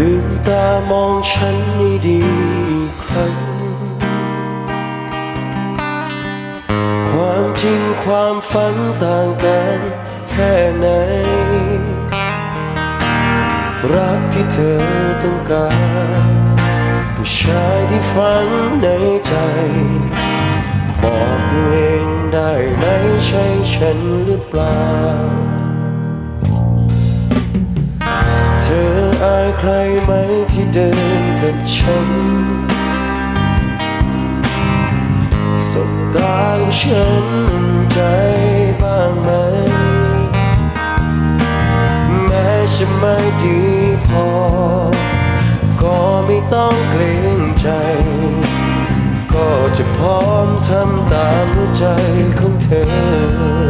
ลืมตามองฉันให้ดีอีกครั้ง ความจริงความฝันต่างกันแค่ไหน รักที่เธอต้องการผู้ชายที่ฝันในใจ บอกตัวเองได้ไหมใช่ฉันหรือเปล่า ใครไหมที่เดินกับฉันสบตาของฉันใจบ้างไหม แม้จะไม่ดีพอ ก็ไม่ต้องเกรงใจ ก็จะพร้อมทำตามหัวใจของเธอ